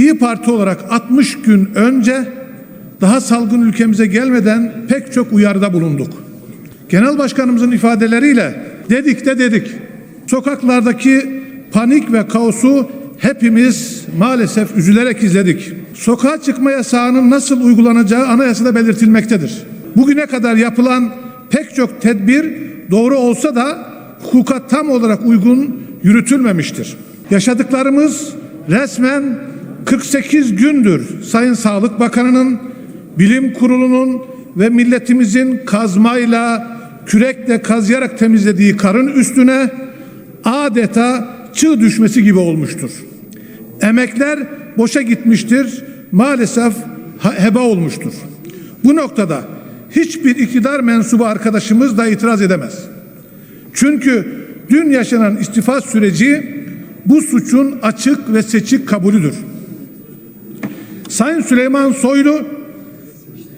İyi Parti olarak 60 gün önce daha salgın ülkemize gelmeden pek çok uyarıda bulunduk. Genel Başkanımızın ifadeleriyle dedik de dedik. Sokaklardaki panik ve kaosu hepimiz maalesef üzülerek izledik. Sokağa çıkma yasağının nasıl uygulanacağı anayasada belirtilmektedir. Bugüne kadar yapılan pek çok tedbir doğru olsa da hukuka tam olarak uygun yürütülmemiştir. Yaşadıklarımız resmen 48 gündür Sayın Sağlık Bakanı'nın, Bilim Kurulu'nun ve milletimizin kazmayla, kürekle kazıyarak temizlediği karın üstüne adeta çığ düşmesi gibi olmuştur. Emekler boşa gitmiştir, maalesef heba olmuştur. Bu noktada hiçbir iktidar mensubu arkadaşımız da itiraz edemez. Çünkü dün yaşanan istifa süreci bu suçun açık ve seçik kabulüdür. Sayın Süleyman Soylu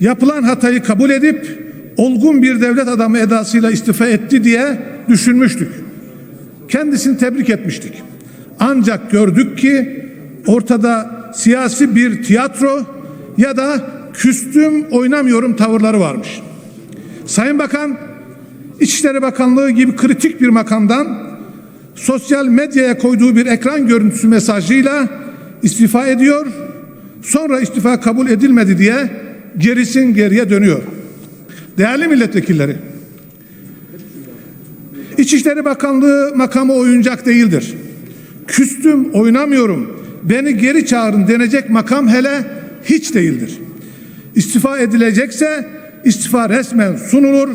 yapılan hatayı kabul edip olgun bir devlet adamı edasıyla istifa etti diye düşünmüştük. Kendisini tebrik etmiştik. Ancak gördük ki ortada siyasi bir tiyatro ya da küstüm oynamıyorum tavırları varmış. Sayın Bakan İçişleri Bakanlığı gibi kritik bir makamdan sosyal medyaya koyduğu bir ekran görüntüsü mesajıyla istifa ediyor. Sonra istifa kabul edilmedi diye gerisin geriye dönüyor. Değerli milletvekilleri, İçişleri Bakanlığı makamı oyuncak değildir. Küstüm, oynamıyorum, beni geri çağırın denecek makam hele hiç değildir. İstifa edilecekse istifa resmen sunulur,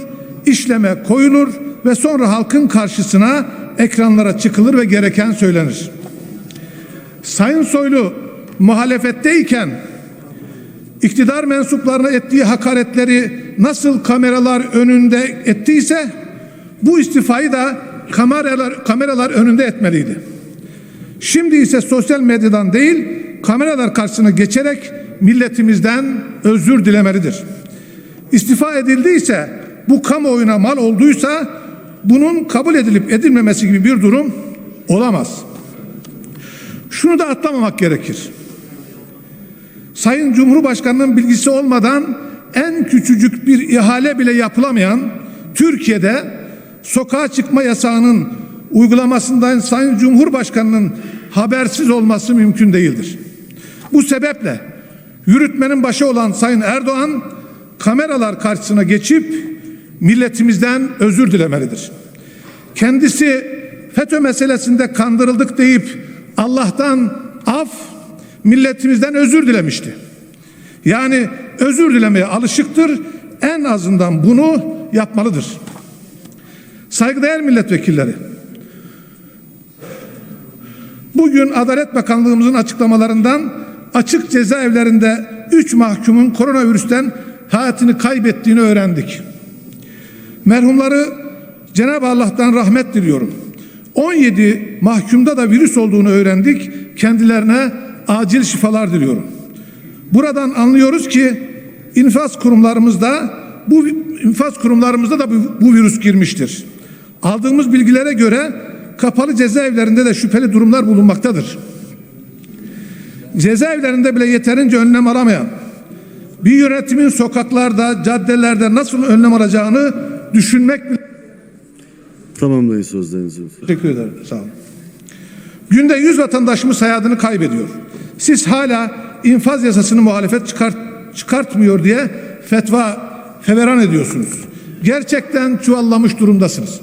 işleme koyulur ve sonra halkın karşısına ekranlara çıkılır ve gereken söylenir. Sayın Soylu muhalefetteyken iktidar mensuplarına ettiği hakaretleri nasıl kameralar önünde ettiyse bu istifayı da kameralar kameralar önünde etmeliydi. Şimdi ise sosyal medyadan değil kameralar karşısına geçerek milletimizden özür dilemelidir. İstifa edildiyse bu kamuoyuna mal olduysa bunun kabul edilip edilmemesi gibi bir durum olamaz. Şunu da atlamamak gerekir. Sayın Cumhurbaşkanı'nın bilgisi olmadan en küçücük bir ihale bile yapılamayan Türkiye'de sokağa çıkma yasağının uygulamasından Sayın Cumhurbaşkanı'nın habersiz olması mümkün değildir. Bu sebeple yürütmenin başı olan Sayın Erdoğan kameralar karşısına geçip milletimizden özür dilemelidir. Kendisi FETÖ meselesinde kandırıldık deyip Allah'tan af, milletimizden özür dilemişti. Yani özür dilemeye alışıktır. En azından bunu yapmalıdır. Saygıdeğer milletvekilleri. Bugün Adalet Bakanlığımızın açıklamalarından açık cezaevlerinde 3 mahkumun koronavirüsten hayatını kaybettiğini öğrendik. Merhumları Cenab-ı Allah'tan rahmet diliyorum. 17 mahkumda da virüs olduğunu öğrendik. Kendilerine acil şifalar diliyorum. Buradan anlıyoruz ki infaz kurumlarımızda bu infaz kurumlarımızda da bu, bu virüs girmiştir. Aldığımız bilgilere göre kapalı cezaevlerinde de şüpheli durumlar bulunmaktadır. Cezaevlerinde bile yeterince önlem alamayan bir yönetimin sokaklarda, caddelerde nasıl önlem alacağını düşünmek bile Tamamlayın sözlerinizi. Teşekkür ederim. Sağ olun. Günde 100 vatandaşımız hayatını kaybediyor. Siz hala infaz yasasını muhalefet çıkart, çıkartmıyor diye fetva feveran ediyorsunuz. Gerçekten çuvallamış durumdasınız.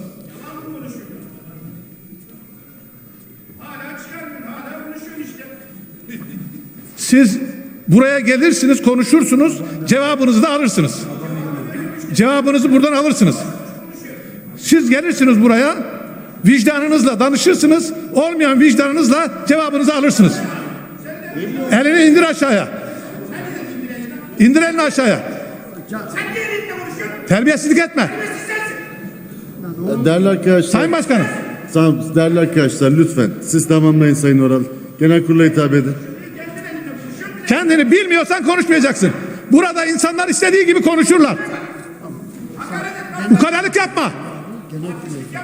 Siz buraya gelirsiniz, konuşursunuz, cevabınızı da alırsınız. Cevabınızı buradan alırsınız. Siz gelirsiniz buraya, vicdanınızla danışırsınız, olmayan vicdanınızla cevabınızı alırsınız. Elini indir aşağıya. İndir elini aşağıya. Terbiyesizlik etme. Değerli arkadaşlar, Sayın Başkanım. Tamam, değerli arkadaşlar lütfen siz tamamlayın Sayın Oral. Genel kurula hitap edin. Kendini bilmiyorsan konuşmayacaksın. Burada insanlar istediği gibi konuşurlar. Ukalalık yapma.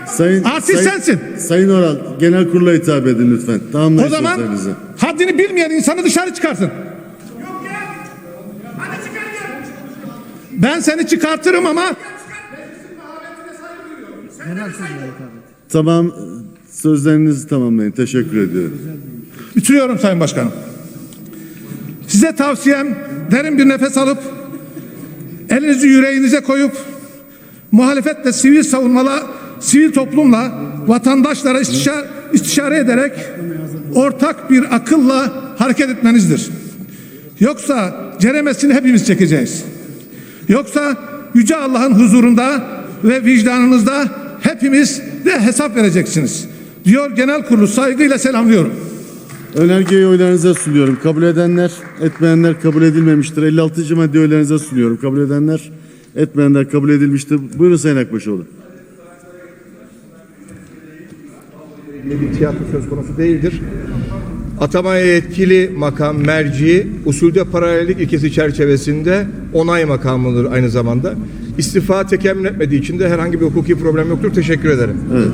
Sayın, Artist sayın- sensin. Sayın Oral, genel kurula hitap edin lütfen. Tamamlayın O zaman sözlerinizi. haddini bilmeyen insanı dışarı çıkartın. Ben seni çıkartırım ama Tamam, sözlerinizi tamamlayın. Teşekkür ediyorum. bitiriyorum Sayın Başkanım. Size tavsiyem derin bir nefes alıp elinizi yüreğinize koyup muhalefetle sivil savunmala, sivil toplumla, vatandaşlara istişare, istişare ederek ortak bir akılla hareket etmenizdir. Yoksa ceremesini hepimiz çekeceğiz. Yoksa Yüce Allah'ın huzurunda ve vicdanınızda hepimiz de hesap vereceksiniz. Diyor genel kurulu saygıyla selamlıyorum. Önergeyi oylarınıza sunuyorum. Kabul edenler, etmeyenler kabul edilmemiştir. 56. madde oylarınıza sunuyorum. Kabul edenler, etmeyenler kabul edilmiştir. Buyurun Sayın Akbaşoğlu. bir tiyatro söz konusu değildir. Atamaya yetkili makam merci usulde paralellik ilkesi çerçevesinde onay makamıdır aynı zamanda. İstifa tekemmül etmediği için de herhangi bir hukuki problem yoktur. Teşekkür ederim.